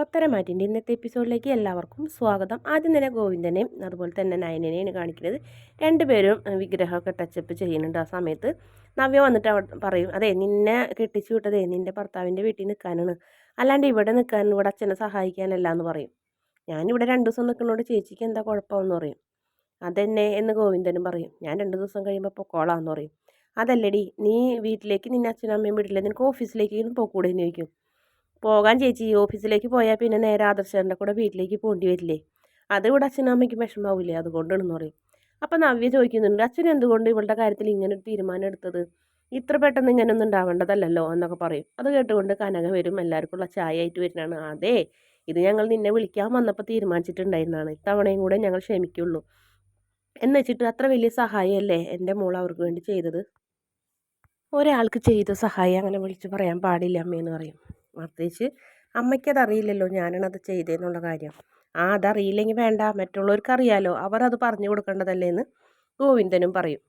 പത്തരമാറ്റിന്റെ ഇന്നത്തെ എപ്പിസോഡിലേക്ക് എല്ലാവർക്കും സ്വാഗതം. ആദ്യം തന്നെ ഗോവിന്ദനെയും അതുപോലെ തന്നെ നയനനെയാണ് കാണിക്കുന്നത്. രണ്ടുപേരും വിഗ്രഹമൊക്കെ ടച്ചപ്പ് ചെയ്യുന്നുണ്ട് ആ സമയത്ത്. നവ്യ വന്നിട്ട് പറയും അതെ നിന്നെ കെട്ടിച്ചു വിട്ടതേ നിന്റെ ഭർത്താവിന്റെ വീട്ടിൽ നിൽക്കാനാണ്. അല്ലാണ്ട് ഇവിടെ നിൽക്കാൻ ഇവിടെ അച്ഛനെ സഹായിക്കാനല്ല എന്ന് പറയും. ഞാനിവിടെ രണ്ട് ദിവസം നിൽക്കുന്നതുകൊണ്ട് ചേച്ചിക്ക് എന്താ കുഴപ്പമെന്ന് പറയും. അതെന്നെ എന്ന് ഗോവിന്ദനും പറയും. ഞാൻ രണ്ട് ദിവസം കഴിയുമ്പോൾ പൊക്കോളാന്ന് പറയും. അതല്ലടി നീ വീട്ടിലേക്ക് നിന്നെ അച്ഛനും അമ്മയും വിടില്ല നിനക്ക് ഓഫീസിലേക്ക് പോക്കൂടെ എന്ന് ചോദിക്കും. പോകാൻ ചേച്ചി ഓഫീസിലേക്ക് പോയാൽ പിന്നെ നേരെ ആദർശന്റെ കൂടെ വീട്ടിലേക്ക് പോകേണ്ടി വരില്ലേ? അത് ഇവിടെ അച്ഛനും അമ്മയ്ക്ക് വിഷമാവില്ലേ അതുകൊണ്ടാണെന്ന് പറയും. അപ്പം നവ്യ ചോദിക്കുന്നുണ്ട് അച്ഛൻ എന്തുകൊണ്ട് ഇവളുടെ കാര്യത്തിൽ ഇങ്ങനെ ഒരു തീരുമാനം എടുത്തത്? ഇത്ര പെട്ടെന്ന് ഇങ്ങനെയൊന്നും ഉണ്ടാവേണ്ടതല്ലല്ലോ? എന്നൊക്കെ പറയും. അത് കേട്ടുകൊണ്ട് കനക വരും എല്ലാവർക്കുള്ള ചായ ആയിട്ട് വരുന്നതാണ്. അതെ ഇത് ഞങ്ങൾ നിന്നെ വിളിക്കാൻ വന്നപ്പോൾ തീരുമാനിച്ചിട്ടുണ്ടായിരുന്നതാണ്. ഇത്തവണയും കൂടെ ഞങ്ങൾ ക്ഷമിക്കുള്ളൂ. എന്ന് വെച്ചിട്ട് അത്ര വലിയ സഹായമല്ലേ എന്റെ മോൾ അവർക്ക് വേണ്ടി ചെയ്തത്? ഒരാൾക്ക് ചെയ്ത സഹായം അങ്ങനെ വിളിച്ച് പറയാൻ പാടില്ല അമ്മയെന്ന് പറയും. പ്രത്യേകിച്ച് അമ്മയ്ക്കത് അറിയില്ലല്ലോ അത് ചെയ്തതെന്നുള്ള കാര്യം. ആ അതറിയില്ലെങ്കിൽ വേണ്ട മറ്റുള്ളവർക്ക് അറിയാലോ അവർ പറഞ്ഞു കൊടുക്കേണ്ടതല്ലേ എന്ന് ഗോവിന്ദനും പറയും.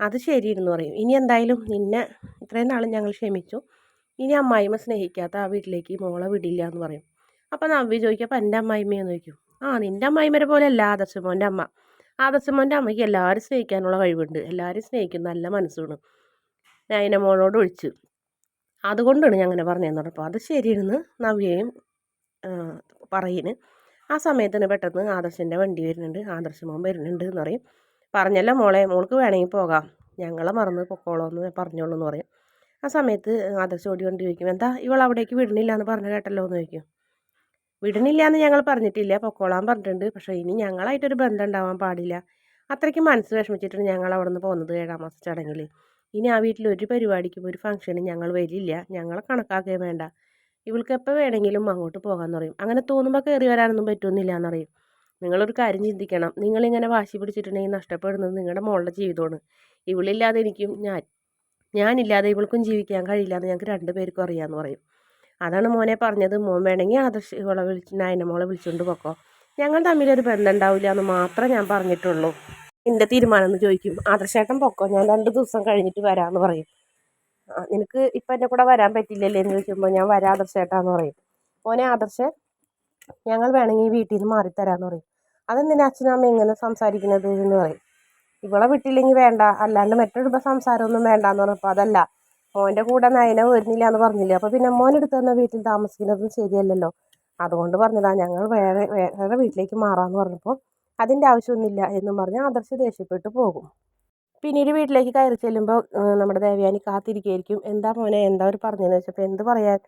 അത് ശരിയിരുന്നു പറയും. ഇനി എന്തായാലും നിന്നെ ഇത്രയും നാളും ഞങ്ങൾ ക്ഷമിച്ചു. ഇനി അമ്മായിമ്മ സ്നേഹിക്കാത്ത ആ വീട്ടിലേക്ക് മോളെ വിടില്ല എന്ന് പറയും. അപ്പം നവ്വി ചോദിക്കും അപ്പം എന്റെ അമ്മായിമ്മയെന്ന് ചോദിക്കും? ആ നിന്റെ അമ്മായിമ്മരെ പോലെ അല്ല ആദർശമോന്റെ അമ്മ. ആദർശമോന്റെ അമ്മയ്ക്ക് എല്ലാവരും സ്നേഹിക്കാനുള്ള കഴിവുണ്ട്. എല്ലാവരും സ്നേഹിക്കും. നല്ല മനസ്സാണ് നയന മോളോട് ഒഴിച്ച്. അതുകൊണ്ടാണ് ഞാൻ അങ്ങനെ പറഞ്ഞതെന്ന് പറഞ്ഞപ്പോൾ അത് ശരിയെന്ന് നവ്യയും പറയുന്നു ആ സമയത്തിന് പെട്ടെന്ന് ആദർശന്റെ വണ്ടി വരുന്നുണ്ട്. ആദർശമോൻ വരുന്നുണ്ട് എന്ന് പറയും. പറഞ്ഞല്ലോ മോളെ മോൾക്ക് വേണമെങ്കിൽ പോകാം. ഞങ്ങളെ മറന്ന് പൊക്കോളോ എന്ന് പറഞ്ഞോളൂ എന്ന് പറയും. ആ സമയത്ത് ആദർശ് ഓടി വണ്ടി ചോദിക്കും എന്താ ഇവൾ അവിടേക്ക് വിടണില്ല എന്ന് പറഞ്ഞ കേട്ടല്ലോ എന്ന് ചോദിക്കും. വിടണില്ല എന്ന് ഞങ്ങൾ പറഞ്ഞിട്ടില്ല പൊക്കോളാൻ പറഞ്ഞിട്ടുണ്ട്. പക്ഷേ ഇനി ഞങ്ങളായിട്ടൊരു ബന്ധം ഉണ്ടാവാൻ പാടില്ല. അത്രയ്ക്ക് മനസ്സ് വിഷമിച്ചിട്ടാണ് ഞങ്ങൾ അവിടെ നിന്ന് പോകുന്നത് ഏഴാം മാസ ചടങ്ങിൽ ഇനി ആ വീട്ടിൽ ഒരു പരിപാടിക്കും ഒരു ഫംഗ്ഷനും ഞങ്ങൾ വരില്ല. ഞങ്ങളെ കണക്കാക്കുകയും വേണ്ട. ഇവൾക്ക് എപ്പോൾ വേണമെങ്കിലും അങ്ങോട്ട് പോകാമെന്ന് പറയും. അങ്ങനെ തോന്നുമ്പോൾ കയറി വരാനൊന്നും പറ്റുമെന്നില്ല എന്നറിയും നിങ്ങളൊരു കാര്യം ചിന്തിക്കണം. നിങ്ങളിങ്ങനെ വാശി പിടിച്ചിട്ടുണ്ടെങ്കിൽ നഷ്ടപ്പെടുന്നത് നിങ്ങളുടെ മോളുടെ ജീവിതമാണ്. ഇവളില്ലാതെ എനിക്കും ഞാൻ ഞാനില്ലാതെ ഇവൾക്കും ജീവിക്കാൻ കഴിയില്ല എന്ന് ഞങ്ങൾക്ക് രണ്ടുപേർക്കും അറിയാമെന്ന് പറയും. അതാണ് മോനെ പറഞ്ഞത്. മോൻ വേണമെങ്കിൽ ആദർശ് ഇവളെ വിളിച്ച് നായന മോളെ വിളിച്ചുകൊണ്ട് പോക്കോ. ഞങ്ങൾ തമ്മിലൊരു ബന്ധം ഉണ്ടാവില്ല എന്ന് മാത്രമേ ഞാൻ പറഞ്ഞിട്ടുള്ളൂ. നിന്റെ തീരുമാനം എന്ന് ചോദിക്കും. ആദർശേട്ടൻ പൊക്കോ? ഞാൻ രണ്ട് ദിവസം കഴിഞ്ഞിട്ട് വരാന്ന് പറയും. നിനക്ക് ഇപ്പം എന്റെ കൂടെ വരാൻ പറ്റില്ലല്ലേ? എന്ന് ചോദിക്കുമ്പോൾ ഞാൻ വരാം ആദർശേട്ടാന്ന് പറയും. മോനെ ആദർശ് ഞങ്ങൾ വേണമെങ്കിൽ വീട്ടിൽ നിന്ന് മാറിത്തരാമെന്ന് പറയും. അതെന്തിനാ അച്ഛനും അമ്മ ഇങ്ങനെ സംസാരിക്കുന്നത്? എന്ന് പറയും. ഇവളെ വിട്ടില്ലെങ്കിൽ വേണ്ട. അല്ലാണ്ട് മറ്റൊരു സംസാരമൊന്നും വേണ്ടാന്ന് പറഞ്ഞപ്പോൾ അതല്ല മോന്റെ കൂടെ നയന വരുന്നില്ല എന്ന് പറഞ്ഞില്ലേ? അപ്പോൾ പിന്നെ മോനെടുത്ത് തന്നെ വീട്ടിൽ താമസിക്കുന്നതും ശരിയല്ലല്ലോ. അതുകൊണ്ട് പറഞ്ഞതാ ഞങ്ങൾ വേറെ വേറെ വീട്ടിലേക്ക് മാറാമെന്ന് പറഞ്ഞപ്പോൾ അതിന്റെ ആവശ്യമൊന്നുമില്ല എന്നും പറഞ്ഞ് ആദർശ് ദേഷ്യപ്പെട്ടു പോകും. പിന്നീട് വീട്ടിലേക്ക് കയറി ചെല്ലുമ്പോൾ നമ്മുടെ ദേവയാനി കാത്തിരിക്കുകയായിരിക്കും എന്താ മോനെ എന്താ അവർ പറഞ്ഞതെന്ന് വെച്ചപ്പോൾ എന്ത് പറയാൻ?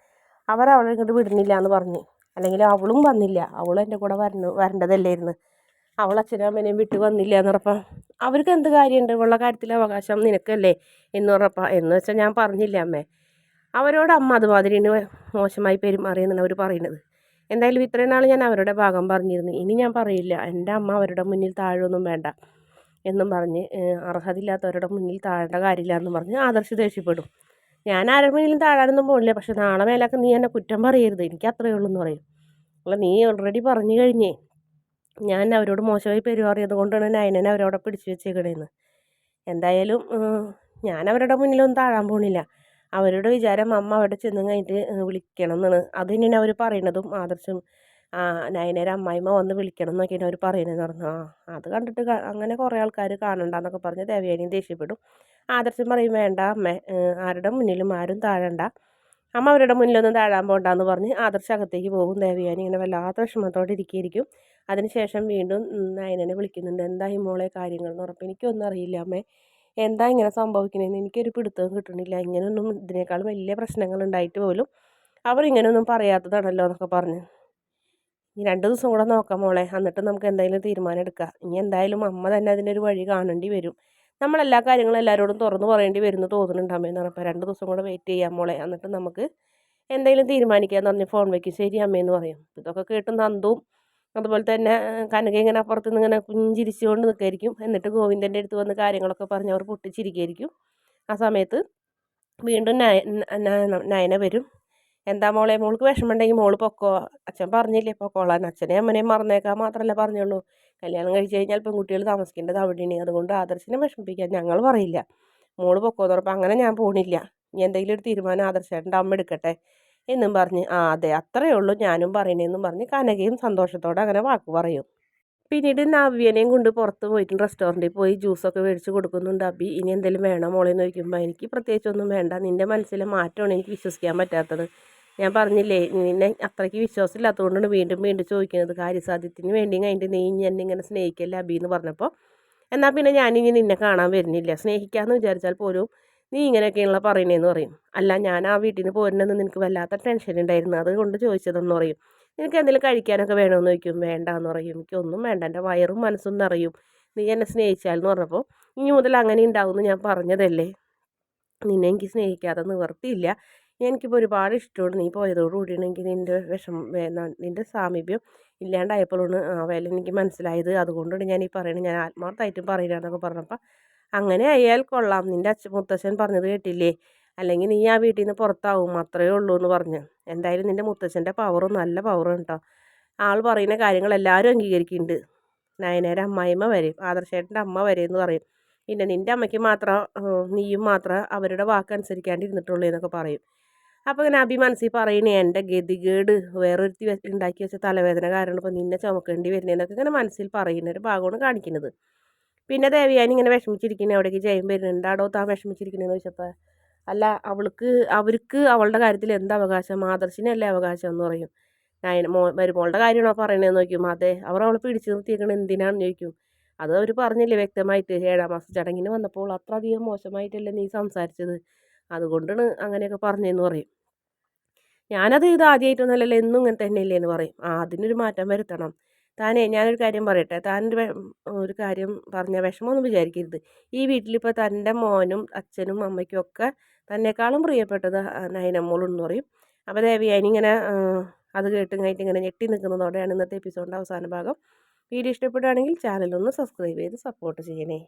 അവർ അവളെ ഇങ്ങോട്ട് വിടുന്നില്ല എന്ന് പറഞ്ഞ്. അല്ലെങ്കിൽ അവളും വന്നില്ല. അവളും എന്റെ കൂടെ വരണ വരേണ്ടതല്ലായിരുന്നു. അവൾ അച്ഛനും അമ്മേനെയും വിട്ട് വന്നില്ല എന്ന് പറഞ്ഞപ്പോൾ അവർക്ക് എന്ത് കാര്യമുണ്ട്? ഉള്ള കാര്യത്തിൽ അവകാശം നിനക്കല്ലേ? എന്ന് പറഞ്ഞപ്പോൾ എന്ന് വെച്ചാൽ ഞാൻ പറഞ്ഞില്ല അമ്മേ? അവരോട് അമ്മ അതുമാതിരി മോശമായി പെരുമാറിയെന്നാണ് അവർ പറയുന്നത്. എന്തായാലും ഇത്രയും നാൾ ഞാൻ അവരുടെ ഭാഗം പറഞ്ഞിരുന്നു. ഇനി ഞാൻ പറയില്ല. എന്റെ അമ്മ അവരുടെ മുന്നിൽ താഴൊന്നും വേണ്ട എന്നും പറഞ്ഞ് അർഹതയില്ലാത്തവരുടെ മുന്നിൽ താഴേണ്ട കാര്യമില്ല എന്നും പറഞ്ഞ് ആദർശ് ദേഷ്യപ്പെടും. ഞാൻ ആരുടെ മുന്നിലും താഴാനൊന്നും പോകില്ല പക്ഷെ നാളെ മേലൊക്കെ നീ എന്നെ കുറ്റം പറയരുത്. എനിക്ക് അത്രയേ ഉള്ളൂ എന്ന് പറയും. അല്ല നീ ഓൾറെഡി പറഞ്ഞു കഴിഞ്ഞേ. ഞാൻ അവരോട് മോശമായി പെരുമാറിയത് കൊണ്ടാണ് നയനനെ അവരോടെ പിടിച്ചു വെച്ചേക്കണേന്ന്. എന്തായാലും ഞാൻ അവരുടെ മുന്നിലൊന്നും താഴാൻ പോണില്ല. അവരുടെ വിചാരം അമ്മ അവിടെ ചെന്ന് കഴിഞ്ഞിട്ട് വിളിക്കണം എന്നാണ്. അത് തന്നെയാണ് അവർ പറയണതും ആദർശം. ആ നയനേരെ അമ്മായിമ്മ വന്ന് വിളിക്കണം എന്നൊക്കെയാണ് അവർ പറയണതെന്ന് പറഞ്ഞു ആ അത് കണ്ടിട്ട് അങ്ങനെ കുറേ ആൾക്കാർ കാണണ്ടെന്നൊക്കെ പറഞ്ഞ് ദേവയാനി ദേഷ്യപ്പെടും. ആദർശം പറയും വേണ്ട അമ്മ ആരുടെ മുന്നിലും ആരും താഴണ്ട. അമ്മ അവരുടെ മുന്നിലൊന്നും താഴാൻ പോകണ്ടെന്ന് പറഞ്ഞ് ആദർശ അകത്തേക്ക് പോകും. ദേവയാനി ഇങ്ങനെ വല്ലാത്ത വിഷമത്തോടെ ഇരിക്കുകയായിരിക്കും അതിനുശേഷം വീണ്ടും നയനനെ വിളിക്കുന്നുണ്ട്. എന്തായി മോളെ കാര്യങ്ങൾ എന്ന് പറഞ്ഞപ്പോൾ എനിക്കൊന്നും അറിയില്ല അമ്മേ. എന്താ ഇങ്ങനെ സംഭവിക്കണേന്ന് എനിക്കൊരു പിടുത്തം കിട്ടുന്നില്ല ഇങ്ങനെയൊന്നും ഇതിനേക്കാളും വലിയ പ്രശ്നങ്ങൾ ഉണ്ടായിട്ട് പോലും അവർ ഇങ്ങനെയൊന്നും പറയാത്തതാണല്ലോ എന്നൊക്കെ പറഞ്ഞ്. ഇനി രണ്ട് ദിവസം കൂടെ നോക്കാം മോളെ. എന്നിട്ട് നമുക്ക് എന്തായാലും തീരുമാനം എടുക്കാം. ഇനി എന്തായാലും അമ്മ തന്നെ അതിനൊരു വഴി കാണേണ്ടി വരും. നമ്മളെല്ലാ കാര്യങ്ങളും എല്ലാവരോടും തുറന്നു പറയേണ്ടി വരുന്നു തോന്നുന്നുണ്ട് അമ്മയെന്ന് പറഞ്ഞപ്പോൾ രണ്ട് ദിവസം കൂടെ വെയിറ്റ് ചെയ്യാം മോളെ. എന്നിട്ട് നമുക്ക് എന്തെങ്കിലും തീരുമാനിക്കാമെന്ന് പറഞ്ഞ് ഫോൺ വയ്ക്കും ശരി അമ്മയെന്ന് പറയും. ഇതൊക്കെ കേട്ട് നന്ദും അതുപോലെ തന്നെ കനക ഇങ്ങനെ അപ്പുറത്ത് നിന്ന് ഇങ്ങനെ പുഞ്ചിരിച്ചുകൊണ്ട് നിൽക്കായിരിക്കും എന്നിട്ട് ഗോവിന്ദന്റെ അടുത്ത് വന്ന് കാര്യങ്ങളൊക്കെ പറഞ്ഞ് അവർ പൊട്ടിച്ചിരിക്കുകയായിരിക്കും ആ സമയത്ത് വീണ്ടും നയ നയന വരും. എന്താ മോളെ? മോൾക്ക് വിഷമമുണ്ടെങ്കിൽ മോൾ പൊക്കോ? അച്ഛൻ പറഞ്ഞില്ലേ പൊക്കോളാൻ. അച്ഛനെ അമ്മനെയും മറന്നേക്കാൻ മാത്രമല്ല പറഞ്ഞുള്ളൂ. കല്യാണം കഴിച്ച് കഴിഞ്ഞാൽ പെൺകുട്ടികൾ താമസിക്കേണ്ടത് അവിടെയാണ്. അതുകൊണ്ട് ആദർശനെ വിഷമിപ്പിക്കാൻ ഞങ്ങൾ പറയില്ല. മോൾ പൊക്കോന്ന് പറഞ്ഞപ്പോൾ അങ്ങനെ ഞാൻ പോണില്ല. ഇനി എന്തെങ്കിലും ഒരു തീരുമാനം ആദർശേട്ടന്റെ അമ്മ എടുക്കട്ടെ. എന്നും പറഞ്ഞ് ആ അതെ അത്രയേ ഉള്ളൂ ഞാനും പറയണേന്നും പറഞ്ഞ് കനകയും സന്തോഷത്തോടെ അങ്ങനെ വാക്ക് പറയും. പിന്നീട് നവ്യനെയും കൊണ്ട് പുറത്ത് പോയിട്ട് റെസ്റ്റോറന്റിൽ പോയി ജ്യൂസൊക്കെ മേടിച്ച് കൊടുക്കുന്നുണ്ട് അബി. ഇനി എന്തെങ്കിലും വേണോ മോളെ എന്ന് ചോദിക്കുമ്പോൾ എനിക്ക് പ്രത്യേകിച്ചൊന്നും വേണ്ട. നിന്റെ മനസ്സിലെ മാറ്റമാണ് എനിക്ക് വിശ്വസിക്കാൻ പറ്റാത്തത്. ഞാൻ പറഞ്ഞില്ലേ നിന്നെ അത്രയ്ക്ക് വിശ്വാസമില്ലാത്തതുകൊണ്ടാണ് വീണ്ടും വീണ്ടും ചോദിക്കുന്നത്. കാര്യസാധ്യത്തിന് വേണ്ടി കഴിഞ്ഞിട്ട് നീ എന്നെ ഇങ്ങനെ സ്നേഹിക്കല്ലേ അബി? എന്ന് പറഞ്ഞപ്പോൾ എന്നാൽ പിന്നെ ഞാനിനി നിന്നെ കാണാൻ വരുന്നില്ല. സ്നേഹിക്കാമെന്ന് വിചാരിച്ചാൽ പോലും നീ ഇങ്ങനെയൊക്കെയുള്ള പറയുന്നതെന്ന് പറയും. അല്ല ഞാൻ ആ വീട്ടിൽ നിന്ന് പോരുന്നെന്ന് നിനക്ക് വല്ലാത്ത ടെൻഷൻ ഉണ്ടായിരുന്നു അതുകൊണ്ട് ചോദിച്ചതെന്ന് പറയും. നിനക്ക് എന്തെങ്കിലും കഴിക്കാനൊക്കെ വേണമെന്ന് ചോദിക്കും. വേണ്ടാന്ന് പറയും. എനിക്കൊന്നും വേണ്ട. എന്റെ വയറും മനസ്സും നിറയും. നീ എന്നെ സ്നേഹിച്ചാലെന്ന് പറഞ്ഞപ്പോൾ ഇനി മുതൽ അങ്ങനെ ഉണ്ടാവുമെന്ന് ഞാൻ പറഞ്ഞതല്ലേ? നിന്നെ എനിക്ക് സ്നേഹിക്കാതെ നിവർത്തിയില്ല. എനിക്കിപ്പോൾ ഒരുപാട് ഇഷ്ടമുണ്ട് നീ പോയതോടുകൂടിയാണ് എനിക്ക് നിന്റെ വിഷം നിന്റെ സാമീപ്യം ഇല്ലാണ്ടായപ്പോഴാണ് ആ വേല എനിക്ക് മനസ്സിലായത്. അതുകൊണ്ടാണ് ഞാൻ ഈ പറയുന്നത് ഞാൻ ആത്മാർത്ഥമായിട്ടും പറയുകയാണെന്നൊക്കെ പറഞ്ഞപ്പോൾ അങ്ങനെ അയാൽ കൊള്ളാം. നിന്റെ അച്ഛൻ മുത്തശ്ശൻ പറഞ്ഞത് കേട്ടില്ലേ? അല്ലെങ്കിൽ നീ ആ വീട്ടിൽ നിന്ന് പുറത്താവും. അത്രയേ ഉള്ളൂ എന്ന് പറഞ്ഞു. എന്തായാലും നിന്റെ മുത്തശ്ശന്റെ പവറും നല്ല പവറും കേട്ടോ ആൾ പറയുന്ന കാര്യങ്ങൾ എല്ലാവരും അംഗീകരിക്കുന്നുണ്ട്. നയനേരെ അമ്മായിമ്മ വരെ ആദർശേട്ടന്റെ അമ്മ വരെ എന്ന് പറയും. പിന്നെ നിന്റെ അമ്മയ്ക്ക് മാത്രം നീയും മാത്രം അവരുടെ വാക്കനുസരിക്കാണ്ടിരുന്നിട്ടുള്ളൂ എന്നൊക്കെ പറയും. അപ്പോൾ ഇങ്ങനെ അഭി മനസ്സിൽ പറയണേ എന്റെ ഗതികേട് വേറൊരുത്തി ഉണ്ടാക്കി വെച്ച തലവേദന കാരണം ഇപ്പോൾ നിന്നെ ചുമക്കേണ്ടി വരുന്നതെന്നൊക്കെ ഇങ്ങനെ മനസ്സിൽ പറയുന്ന ഒരു ഭാഗമാണ് കാണിക്കുന്നത്. പിന്നെ ദേവിയാനി ഇങ്ങനെ വിഷമിച്ചിരിക്കുന്നത് എവിടേക്ക് ജയം വരുന്നുണ്ടാടോ താൻ വിഷമിച്ചിരിക്കുന്നതെന്ന് ചോദിച്ചപ്പോൾ അല്ല അവൾക്ക് അവർക്ക് അവളുടെ കാര്യത്തിൽ എന്ത് അവകാശം? ആദർശിനല്ലേ അവകാശം? എന്ന് പറയും. ഞാൻ മോ മരുമോളുടെ കാര്യമാണോ പറയണതെന്ന് ചോദിക്കും. അതെ അവർ അവളെ പിടിച്ചു നിർത്തിയേക്കണത് എന്തിനാണെന്ന് ചോദിക്കും. അത് അവർ പറഞ്ഞില്ലേ വ്യക്തമായിട്ട് ഏഴാം മാസം ചടങ്ങിന് വന്നപ്പോൾ അത്ര അധികം മോശമായിട്ടല്ലേ നീ സംസാരിച്ചത്? അതുകൊണ്ടാണ് അങ്ങനെയൊക്കെ പറഞ്ഞതെന്ന് പറയും. ഞാനത് ഇത് ആദ്യമായിട്ടൊന്നുമല്ലല്ലോ എന്നും ഇങ്ങനെ തന്നെയല്ലേ എന്ന് പറയും. ആ അതിനൊരു മാറ്റം വരുത്തണം. താനേ ഞാനൊരു കാര്യം പറയട്ടെ. താനൊരു ഒരു കാര്യം പറഞ്ഞ വിഷമമൊന്നും വിചാരിക്കരുത്. ഈ വീട്ടിലിപ്പോൾ തന്റെ മോനും അച്ഛനും അമ്മയ്ക്കും ഒക്കെ തന്നെക്കാളും പ്രിയപ്പെട്ടത് നയനമ്മോളെന്ന് പറയും. അപ്പോൾ ദേവി ഇങ്ങനെ അത് കേട്ടും ഇങ്ങനെ ഞെട്ടി നിൽക്കുന്നതോടെയാണ് ഇന്നത്തെ എപ്പിസോഡിന്റെ അവസാന ഭാഗം. വീഡിയോ ഇഷ്ടപ്പെടുകയാണെങ്കിൽ ചാനലൊന്ന് സബ്സ്ക്രൈബ് ചെയ്ത് സപ്പോർട്ട് ചെയ്യണേ.